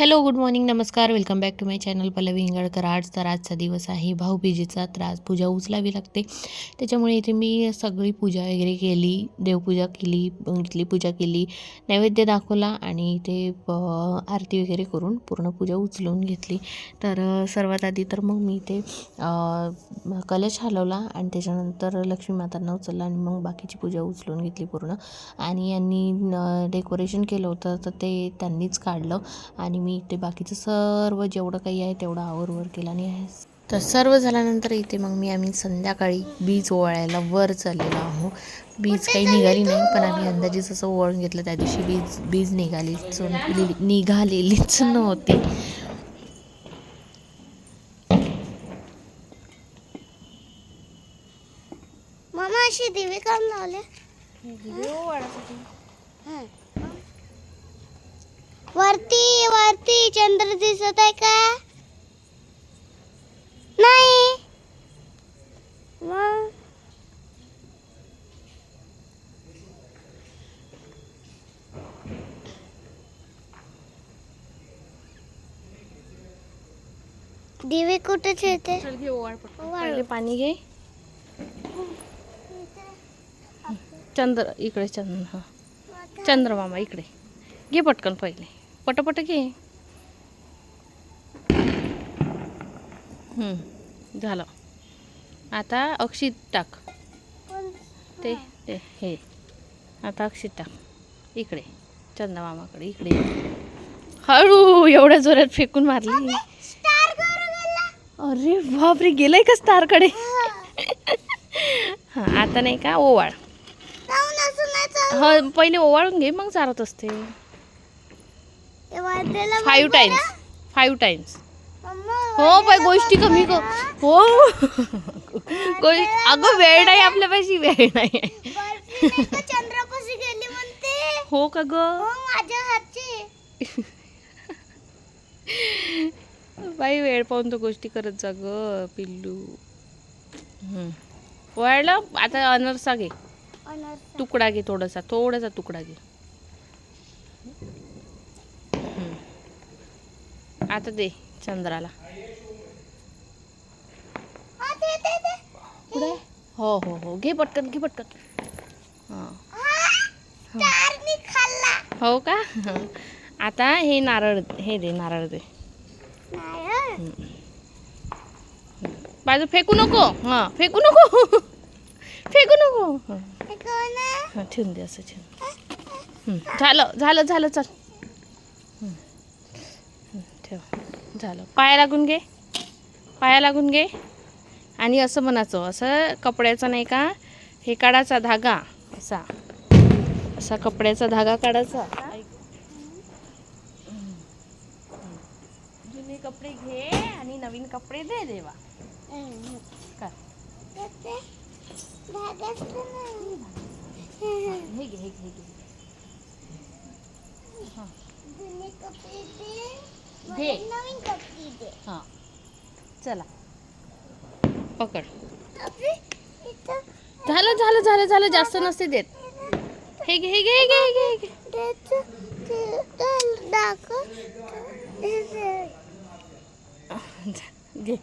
Hello good morning नमस्कार welcome back to my channel Pallavi Ingalkar. आज तर आजचा दिवस आहे भाऊबीजेचा त्रास पूजा उचलावी लागते. त्याच्यामुळे इथे मी सगळी पूजा वगैरे केली देवपूजा केली इथली पूजा केली नैवेद्य दाखवला आणि इथे प- आरती वगैरे करून पूर्ण पूजा उचलून घेतली. तर सर्वात आधी तर मग मी इथे कलश हलवला आणि त्याच्यानंतर लक्ष्मी मातांना उचलला आणि मग बाकीची पूजा उचलून घेतली पूर्ण. आणि यांनी डेकोरेशन केलं होतं तर ते त्यांनीच काढलं आणि मी इथे बाकीचं सर्व जेवढं काही आहे तेवढं आवरवर केलं आणि आहे. तर सर्व झाल्यानंतर इथे मग मी आम्ही संध्याकाळी बीज ओवाळायला वर चाललेलो आहो. बीज काही निघाली नाही पण आम्ही अंदाजेच असं ओवाळून घेतलं त्या दिवशी बीज बीज निघालीच निघालेलीच नव्हती. मामा अशी दिवे काम लावले. वरती वरती. चंद्र दिसत आहे का? नाही. दिवे कुठे ठेवते? पाणी घे. चंद्र इकडे चंद्र हां. चंद्रमामा इकडे. घे पटकन पहिले. पटपट घे. झालं. आता अक्षित टाक. ते ते हे. आता अक्षित टाक. इकडे. चंद्रमामाकडे इकडे. हळू एवढ्या जोरात फेकून मारली. अरे बापरे गेलंय का स्टारकडे? हां आता नाही का? ओवाळ. हा पहिले ओवाळून घे मग चारत असते. Five times. फाईव्ह टाइम्स हो बाय वाटेला गोष्टी कमी कर. हो. अगं वेळ नाही आपल्यापाशी वेळ नाही. चंद्रापाशी गेली म्हणते. हो का ग? हो माझ्या हातची. बाई वेळ पाहून तो गोष्टी करत जा ग पिल्लू. वळलं? आता अनरसा घे. तुकडा घे थोडासा थोडासा तुकडा घे. आता दे चंद्राला. हा. पुढे? हो हो हो. घे पटकन घे पटकन. हां. का? आता हे नारळ हे दे नारळ दे. बाजू फेकू नको. हां फेकू नको. फेकू नको. ठेवून दे असं ठेवून झालं झालं झालं चल हं, हं, ठेव झालं. पाया लागून घे. पाया लागून घे. आणि असं म्हणायचं असं कपड्याचा नाही का हे काढायचा धागा. असा. असा कपड्याचा धागा काढायचा. जुने कपडे घे आणि नवीन कपडे दे देवा. हं. हे घे हे घे. हे. घे. हां. चला. पकड. झालं झालं झालं झालं. जास्त नसते देत. हे घे हे घे हे घे हे घे. घे.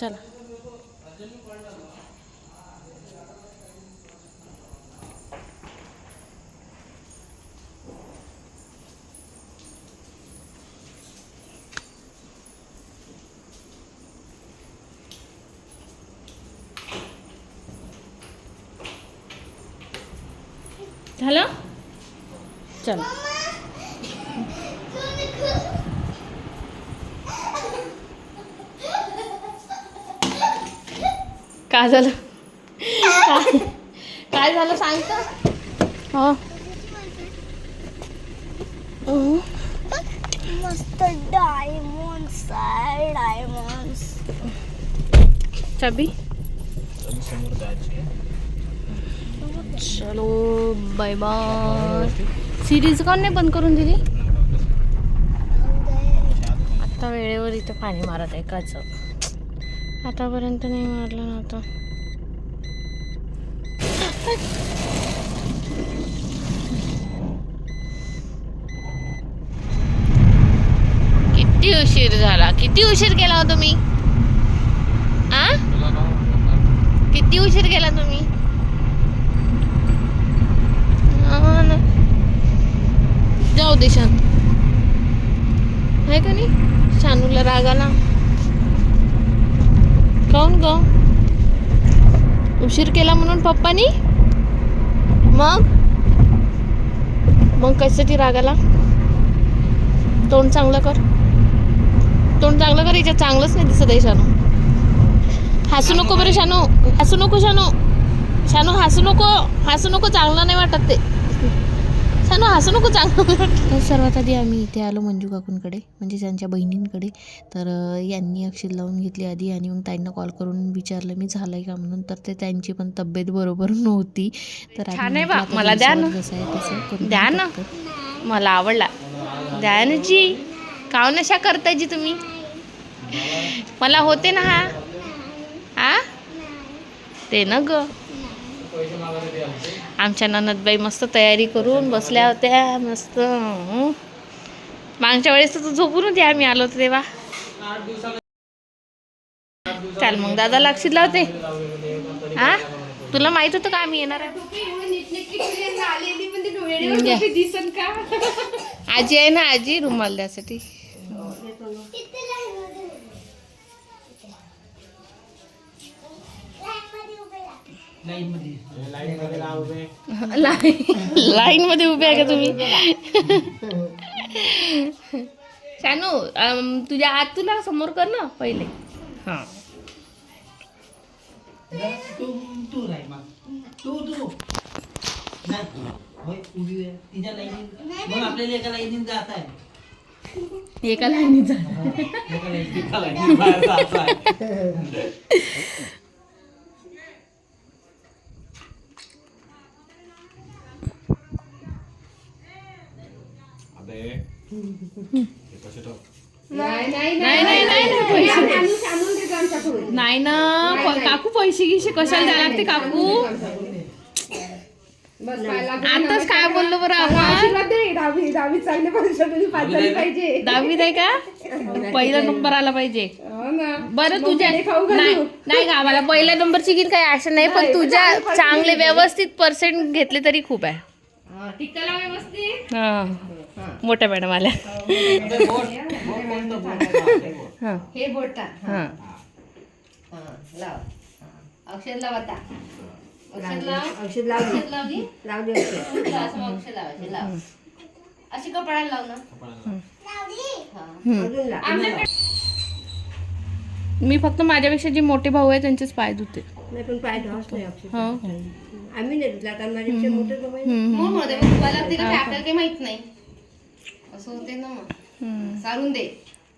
चला. झालं? चला. काय झालं? काय- काय झालं सांग का हो मस्त डायमंड्स आहे डायमंड्स चाबी? चलो बाय बाय. सिरीज कोण नाही बंद करून दिली? आता वेळेवर इथं पाणी मारत आहे काच. आतापर्यंत नाही मारलं नव्हतं किती उशीर झाला? किती उशीर केला हो तुम्ही? आ? किती उशीर केला तुम्ही? ना. जाऊ दे शांत आहे का नाही? शानूला राग आला. काऊन ग? उशीर केला म्हणून पप्पानी? मग? मग कशासाठी राग आला? तोंड चांगलं कर. तोंड चांगलं कर याच्यात चांगलंच नाही दिसत आहे शानू. हसू नको बरं शानू. हसू नको शानू. शानू हसू नको. हसू नको चांगलं नाही वाटत ते. शानू हसू नको चांगलं तर सर्वात आधी आम्ही इथे आलो मंजू काकूंकडे म्हणजे त्यांच्या बहिणींकडे. तर यांनी अक्षर लावून घेतली आधी आणि मग ताईंना कॉल करून विचारलं मी झालं आहे का? म्हणून. तर ते त्यांची पण तब्येत बरोबर नव्हती. तर मला द्या ना. जसं आहे तसं द्या ना. मला आवडला. द्या ना जी. काव नशा करताय जी तुम्ही. मला होते ना हा. आ ते ना ग. आमच्या ननदबाई मस्त तयारी करून बसल्या होत्या मस्त. मागच्या वेळेस तर झोपून होती आम्ही आलो होतो तेव्हा. चाल मग दादा लक्षात लावते. हा? तुला माहीत होतं का आम्ही येणार. आजी आहे ना आजी रुमाल द्यासाठी. लाईन मध्ये उभे आहे का तुम्ही? शानू तुझ्या आत तुला समोर कर ना पहिले. हा. तू तू राय नाही नाही नाही नाही नाही ना काकू पैसे गिसे कशाला द्यायला लागते काकू? आताच काय बोललो बरं आपण दहावीत आहे का? पहिला नंबर आला पाहिजे. बरं तुझ्या नाही नाही का? आम्हाला पहिल्या नंबरची की काही आशा नाही पण तुझ्या चांगले व्यवस्थित पर्सेंट घेतले तरी खूप आहे. हा. मोठ्या मॅडम आल्या. हा. हे बोटा. हा. लाव. औषध लाव आता. औषध लाव. औषध लाव. औषध लावली? लाव दे औषध असं मग औषध लावायचे लाव. अशी कपड्याला लाव ना. अजून लाव. मी फक्त माझ्यापेक्षा जे मोठे भाऊ आहे त्यांचेच पाय धुते. नाही पण पाय धुवाच नाही औषध हो. आम्ही नाही धुतला कारण माझ्यापेक्षा मोठे बाबा आहे. म्हणून मध्ये मग धुवायला लागते का काय आपल्याला काही माहीत नाही. असं होते ना मग. सारून दे.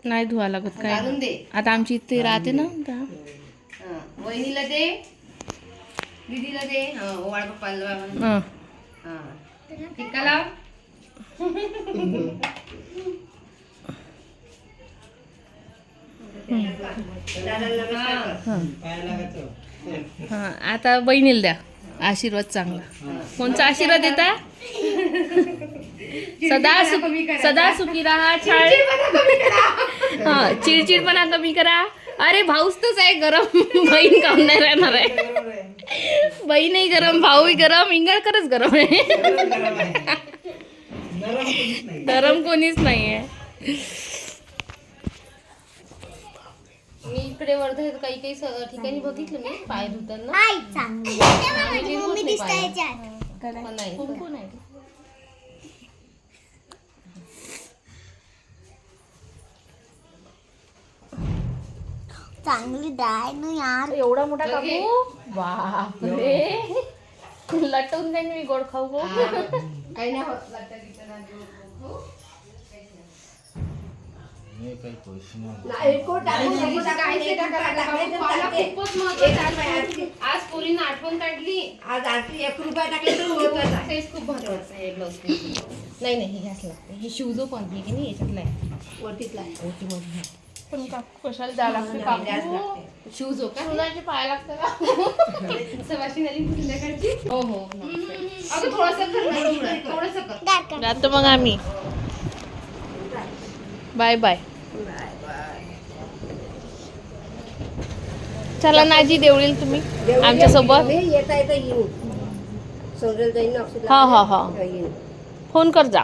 नाही धुवा लागत काय? सारून दे. आता आमची इथे राहते ना हा. वहिनीला दे. दीदीला दे. हा ओवाळ पप्पाला. हा. हा. टिक्का लाव. हा. आता बहिणीला द्या. आशीर्वाद चांगला. कोणचा आशीर्वाद देता सदा सुख सदा सुखी राहा छाळ हा चिडचिडपणा कमी करा. अरे भाऊच तच आहे गरम. बहीण काम नाही राहणार आहे. बहीणही गरम भाऊही गरम इंगळकरच गरम आहे. गरम कोणीच नाही. आहे मी इकडे वर्धा काही काही ठिकाणी बघितलं मी पाय धुताना. आई चांगली. आहे? डाय ना यार. एवढा मोठा काकू? बापरे. लटवून जाईन मी गोड खाऊ गो काही नाही होत आज पोरीनं आठवण काढली आज आरती एक रुपया टाकले तर आहे तेच खूप महत्वाचं आहे ब्लाऊज नाही नाही हे घ्यास लागते हे शिवजो पण हे की नाही याच्यातलं आहे वरतीतला आहे. पण काकू कशाला द्यावं लागते काकू शिवजो का शिवराचे पाय लागतं का सवाशी आली संध्याकाळची हो हो अगं थोडंसं कर ना थोडं- थोडंसं कर दार कर. जातो मग आम्ही बाय बाय बाय. चला ना आजी देवळील तुम्ही आमच्यासोबत येता येता येईन. जाईन हा हा हा. येईन. फोन कर जा.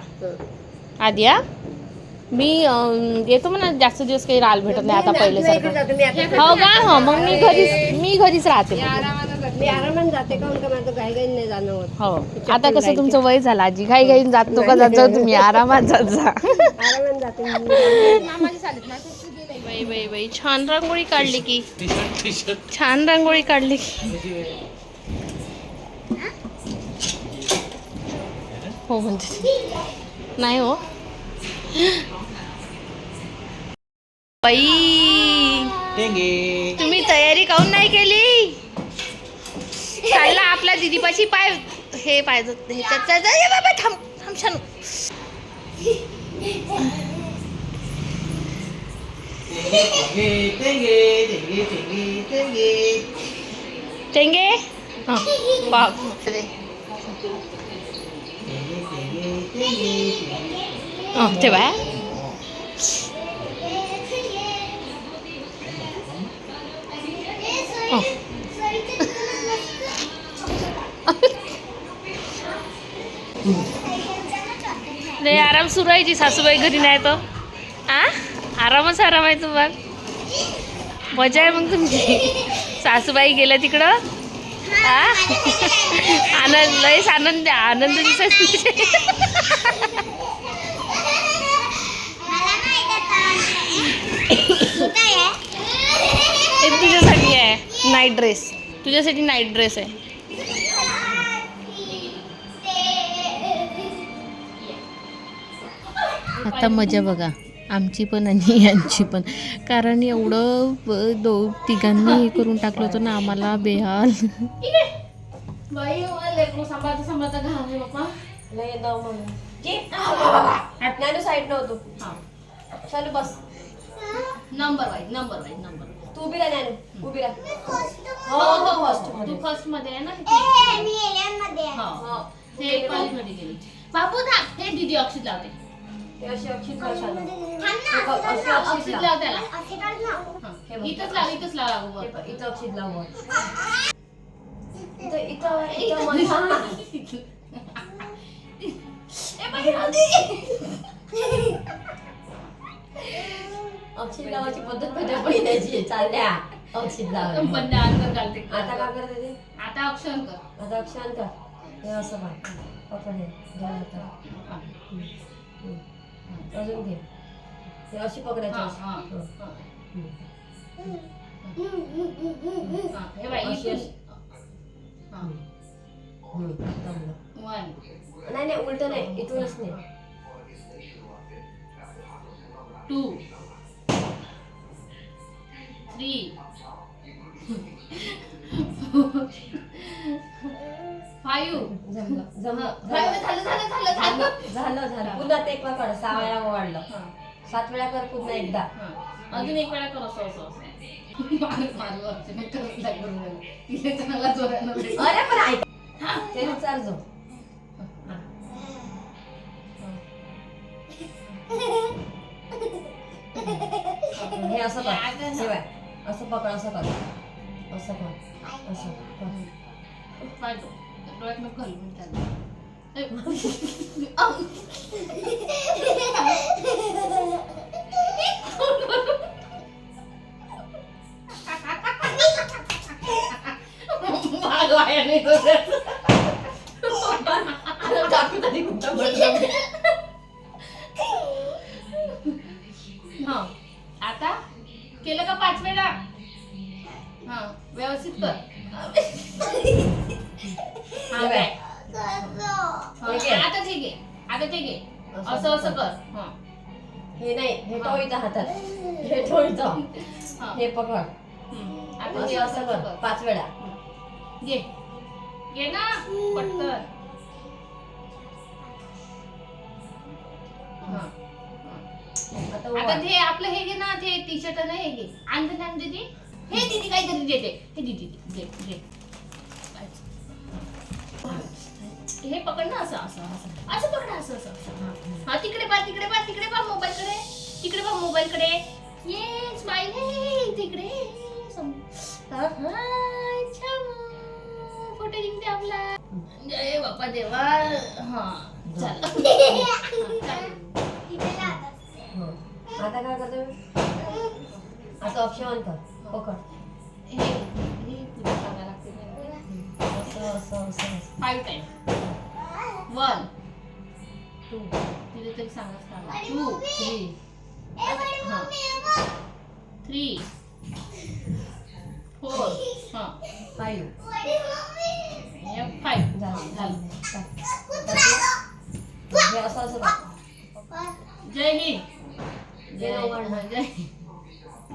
आधी हा. मी येतो म्हणा जास्त दिवस काही राहायला भेटत नाही आता पहिले तुझ्या इकडे सारखं. जातो मी आता हो का? हो मग मी घरीच मी घरीच राहते. मी आरामात जाते. का माझं घाई घाई नाही जाणं होत हो आता कसं तुमचं वय झालं आजी घाई घाईन जातो का जातो? तुम्ही आरामात जात जा. आरामात जाते मी. बाई बाई बाई. छान रांगोळी काढली की. छान रांगोळी काढली की. हो म्हणजे. नाही हो. बाई. तुम्ही तयारी काऊन नाही केली? चालला आपल्या दिदीपाशी पाय हे पाहिजे ह्याच्यात बाबा थांब थांब छान टेंगे टेंगे टेंगे टेंगे टेंगे टेंगे हां बाप टेंगे टेंगे टेंगे हां ते बाय लय आराम सुरू आहे जी सासूबाई घरी नाही तर आ आरामच आराम आहे तुम्हाला. मजा आहे मग तुमची. सासूबाई गेल्या तिकडं. आ? आनंद लयच आनंद आनंद हे तुझ्यासाठी आहे. नाईट ड्रेस तुझ्यासाठी नाईट ड्रेस आहे. आता मजा बघा. आमची पण आणि यांची पण. कारण एवढं दो तिघांनी हे करून टाकलं होतं ना आम्हाला बेहाल. चालू बस. Number wise number wise number. तू उभी राहा ज्ञानू उभी राहा. हो हो फर्स्ट तू फर्स्टमध्ये आहे ना? मी एलियनमध्ये आहे. हो. ते कॉलेजमध्ये गेली. बापू ना हे दीदी अक्षित लावते. हे अशी अक्षित अशी लाव. लाव त्याला. हं. बघ. इथंच लाव इथंच लाव अगं हे वर. बघ, इथं अक्षित लाव वर. इथं इथं. अक्षित लावायची पद्धत माझ्या पहिल्याची आहे. चालल्या अक्षित लावायची त्या अंदर घालते आता काय करते ते आता अक्षर कर आता अक्षांत हे असं पाय पकड हे घ्या आता. हं. हम्म. हम्म. अजून घे हे अशी पकडायची हं, अशी. हं, हं. हं. हम्म. हं. हे बाई अशी इथून. अशी. हं. हम्म. जमलं. वन नाही नाही उलट नाही इथूनच नाही टू थ्री फाईव्ह जमलं. जमलं. झालं झालं झालं झालं. झालं झालं झालं. पुन्हा ते एक पकड सहा वेळा वाढलं. सात वेळा कर पुन्हा एकदा. हं. अजून एक वेळा कर असं असं असं. मार- मारू वरती, मग करत लागलं मला. तिने चांगला जोरानं भेटलं. अरे पण ऐक. ते विचार जो. हे असं कर. हे बाय असं पकड असं कर. असं कर. असं कर. डोळ्यात नको घालू हे आणते ना दीदी हे दीदी काहीतरी देते. हे दीदी दे दे. हे पकड ना असं असं असं. असं पकड असं असं असं. हा. तिकडे पा तिकडे पा तिकडे पा मोबाईल कडे. तिकडे पा मोबाईल कडे. ये स्माइल हे तिकडे. सम- फोटो जिंकते आपला. जय बापा देवा. हा चला. हो. आता काय करतो? आता ऑप्शन कर पकड. हे हे तुला सांगायला लागते असं असं असं असं. फाईव्ह टाइम वन टू तिथे तरी सांगाच टू थ्री थ्री फोर हा. फाईव्ह फाईव्ह झालं झालं. हे असं असं. जय हिंद. जय. हा, जय हिंद. झालं थोडंसं थोडंसं खायचं झालं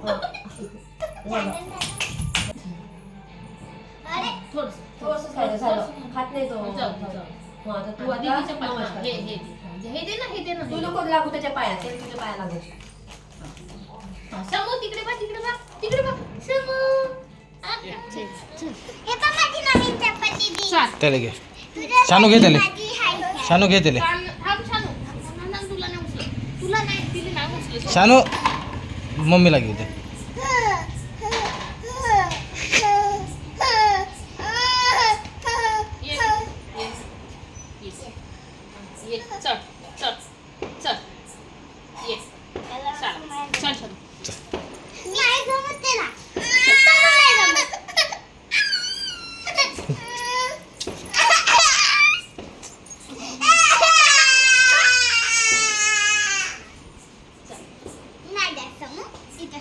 खात नाही तो जाऊ. हो, तू हे. हे हे दे ना हे दे ना तू नको लागू त्याच्या पायात ते तुझ्या पाया लागू समू तिकडे बा तिकडे बा तिकडे बा समू आ, चल, चल. चल. त्याला घे शानू घे त्याला शानू घे त्याला शानू. मम्मीला घेऊ दे ये, ये, ये. ये, चल, चल, चल. ये. चल, चल, चल. नाही जमत त्याला नाही जमत नाही द्यायचं मग इथं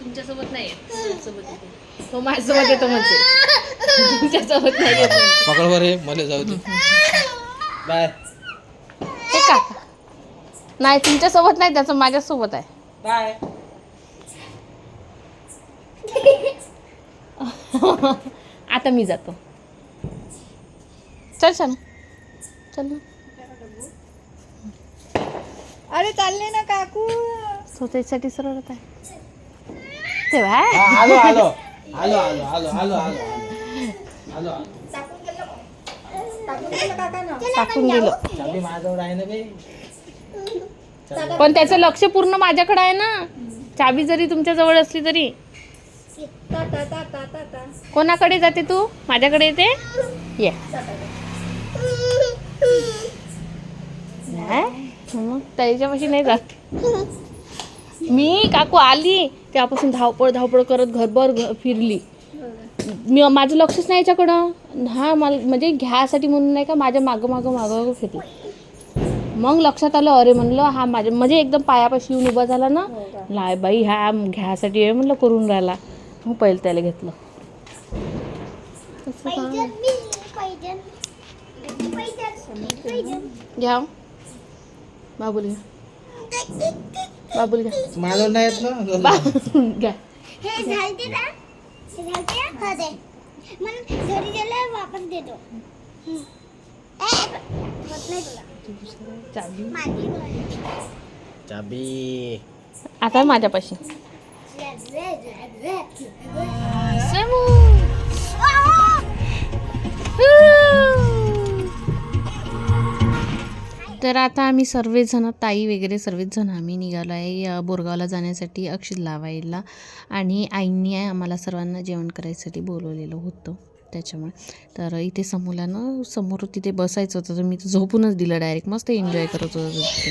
तुमच्यासोबत नाही येत. माझ्यासोबत येतो. तो माझ्यासोबत येतो म्हणजे तुमच्यासोबत नाही येत म्हणजे. पकड वर मला जाऊ दे. बाय. हे का? नाही तुमच्यासोबत नाही त्याचं माझ्यासोबत आहे. बाय. आता मी जातो. चल चल. चल ना. अरे चालले ना काकू. स्वतःसाठी सरळत आहे. तेव्हा आलो आलो. आलो आलो आलो आलो आलो आलो आलो टाकून दिलं चाबी माझ्याजवळ आहे ना बे पण त्याचं लक्ष पूर्ण माझ्याकडे आहे ना. चाबी जरी तुमच्या जवळ असली तरी. कोणाकडे जाते तू? माझ्याकडे येते? ये? मग त्याच्यापाशी नाही जात. मी काकू आली. त्यापासून धावपळ धावपळ करत घरभर घ- फिरली. मी माझं लक्षच नाही याच्याकडं. हा मला म्हणजे घ्यासाठी म्हणून नाही का माझ्या मागं मागं मागं फिरली. मग लक्षात आलं अरे म्हणलं हा माझ्या म्हणजे एकदम पायापाशी येऊन उभा झाला ना. लाय बाई हा घ्यासाठी आहे म्हणलं करून राहिला. मग पहिलं त्याला घेतलं. घ्या. बाबुल घ्या. बाबुल घ्या माझ्यावर नाही येत ना बा- घ्या हे झालते ना हे झालते ना हा दे मग घरी गेल्यावर वापस देतो हम्म. ए, होत नाही तुला चाबी माझी गोळी. चाबी आता माझ्यापाशी रेड, रेड, रेड, रेड. तर आता आम्ही सर्वजण ताई वगैरे सर्वच जण आम्ही निघालो आहे बोरगावला जाण्यासाठी अक्षित लावायला आणि आईंनी आम्हाला सर्वांना जेवण करायसाठी बोलवलेलं होतं त्याच्यामुळे. तर इथे समूलानं समोर तिथे बसायचं होतं तर मी तर झोपूनच दिलं डायरेक्ट मस्त एन्जॉय करत होतं तिथे.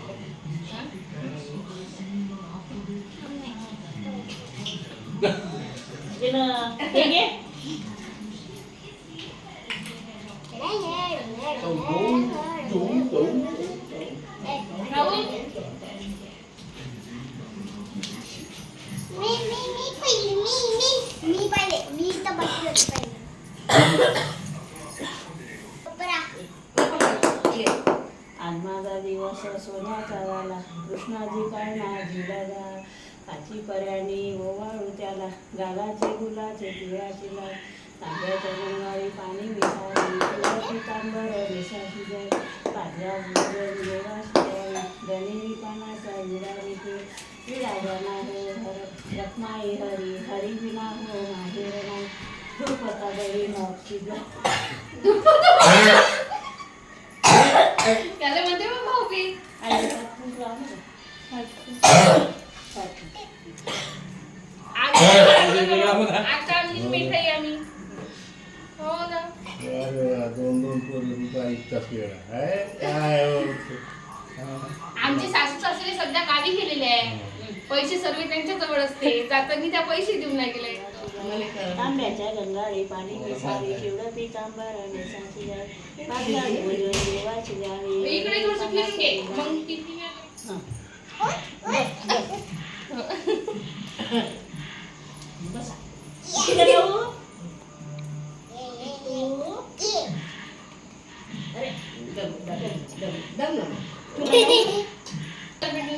Gini. गालाचे गुलाचे पिळाची लाल तांब्याच्या गुंगाळी पाणी मिसाळी तांबर मिसाची जाय गुजर देवाशी गणेरी पानाचा विरारी ते विडा जाना हो हर रखमाई हरी हरी विना हो माहेर नाही धुपता बळी नक्षी त्याला म्हणते मग भाऊबीज. आता आम्ही मिठाई आम्ही. हो ना. दोन दोन पोरं ऐकताच वेळा आहे काय? आमचे सासू सासरे सध्या गावी गेलेले आहे. पैसे सर्व त्यांच्या जवळ असते. जाताना त्या पैसे देऊन नाही गेले. तांब्याच्या गंगाळी पाणी मिसावी शिवड पितांबर पाजला गुजर देवाची जावी. इकडे थोडस फिरून घे. मग किती वेळ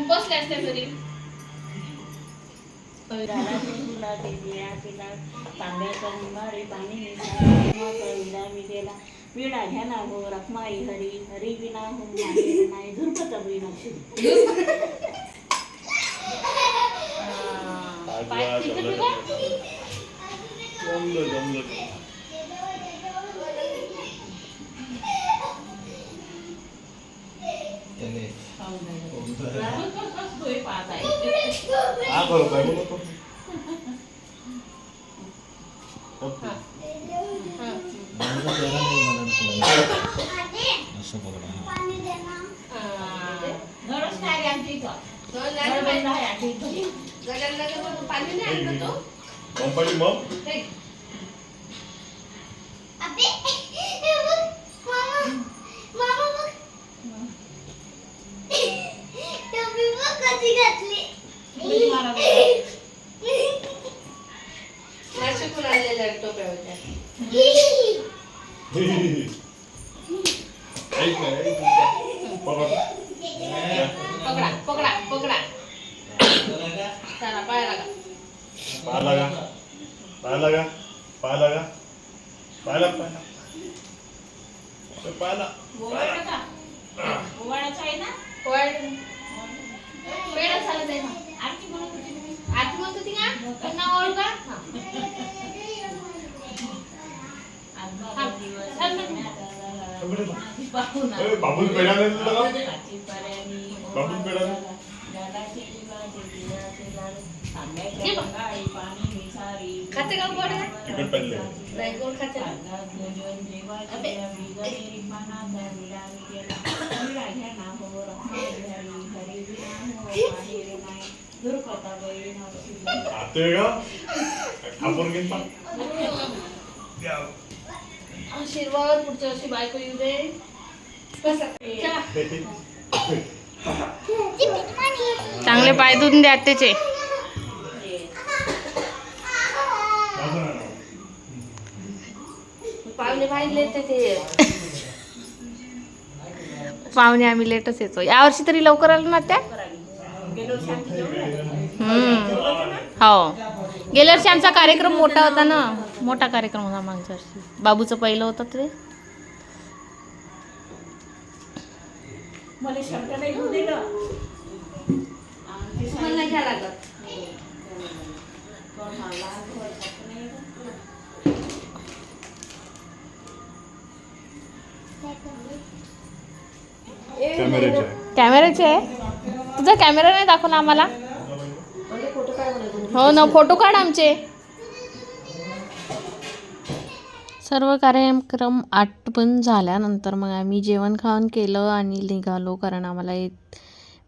बसले असते घरी तांब्याच्या गंगाळी पाणी मिसावी गेला विणा घ्या ना गो रखमाई हरी हरी विना हो नाही धुरपत नक्षी पाय तिकडे ठेवा. जमलं जमलं तोही पाहत आहे हा बरोबर आहे बोलतो असं बघा पाणी दे ना घरच नाही रे आमच्या इथं हो, घर नाही बंद बाई. आहे आमच्या इथं गजानला तर मग पाणी नाही आणलं तो कंपनी मग हे, अबे हे बघ मामा मामा बघ टोपी बघ कशी घातली उडी मारा बरं. नाशिकहून आणलेल्या टोप्या होत्या ऐक ना ऐक बघा पकडा पकडा पकडा चला पाय लागा पाय लागा पाय लागा पाय लागा पायला पायला पायला ओवाळलं का? ओवाळायचं आहे ना वेळ चालत आहे ना आरती म्हणत होती मी. होती का ओळख का? दिवस सोन्याचा झाला. पाहून ए, बाबूल पेढा नाही का? बाबूल पेढा नाही? खाते का गोड पडले. नाही खाते. का? आपण आशीर्वाद पुढच्या वर्षी बायको येऊ दे. चांगले पाय धुवून द्या त्याचे पाहुणे बाहेर येते ते. पाहुणे आम्ही लेटच येतो. यावर्षी तरी लवकर आलो ना त्या. हो. गेल्या वर्षी आमचा कार्यक्रम मोठा होता ना. मोठा कार्यक्रम होता मागच्या वर्षी. बाबूचं पहिलं होतं ते. मला घ्या लागत कोण मला वर्षात नाही कॅमेऱ्याचे. आहे तुझा कॅमेरा नाही दाखवला आम्हाला? हो ना फोटो काढ आमचे. सर्व कार्यक्रम आटपून झाल्यानंतर मग आम्ही जेवण खावण केलं आणि निघालो कारण आम्हाला एक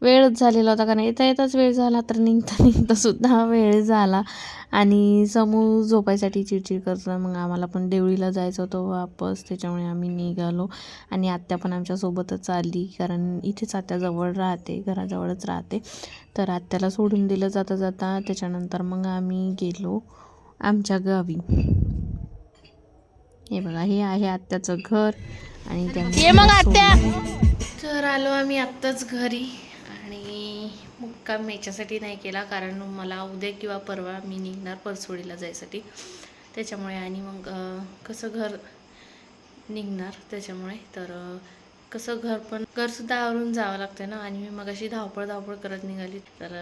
वेळच झालेला होता कारण येता येताच वेळ झाला तर निघता निघता सुद्धा वेळ झाला. आणि समूह झोपायसाठी चिडचिड करतो मग आम्हाला पण देवळीला जायचं होतं वापस त्याच्यामुळे आम्ही निघालो. आणि आत्या पण आमच्यासोबतच आली कारण इथेच आत्या जवळ राहते घराजवळच राहते. तर आत्याला सोडून दिलं जाता जाता त्याच्यानंतर मग आम्ही गेलो आमच्या गावी. हे बघा हे आहे आत्याचं घर आणि त्यांनी मग आत्या. तर आलो आम्ही आत्ताच घरी. मी मुक्काम याच्यासाठी नाही केला कारण मला उद्या किंवा परवा मी निघणार परसोडीला जायसाठी. त्याच्यामुळे आणि मग कसं घर निघणार त्याच्यामुळे तर कसं घर पण घरसुद्धा आवरून जावं लागतं ना. आणि मी मग अशी धावपळ धावपळ करत निघाली तर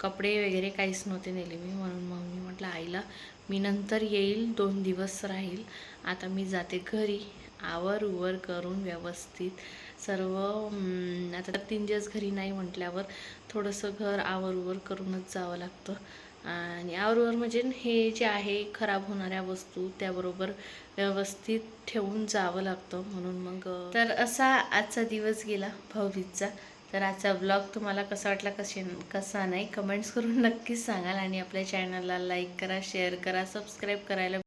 कपडे वगैरे काहीच नव्हते नेले मी. म्हणून मग मी म्हटलं आईला मी नंतर येईल दोन दिवस राहील. आता मी जाते घरी आवर उवर करून व्यवस्थित सर्व आता तीन दिवस घरी नाही म्हटल्यावर थोडंसं घर आवरवर करूनच जावं लागतं. आणि आवरवर म्हणजे हे जे आहे खराब होणाऱ्या वस्तू त्याबरोबर व्यवस्थित ठेवून जावं लागतं म्हणून मग तर असा आजचा दिवस गेला भाऊबीजचा. तर आजचा ब्लॉग तुम्हाला कसा वाटला कसे कसा नाही कमेंट्स करून नक्कीच सांगाल आणि आपल्या चॅनलला लाईक करा शेअर करा सबस्क्राईब करायला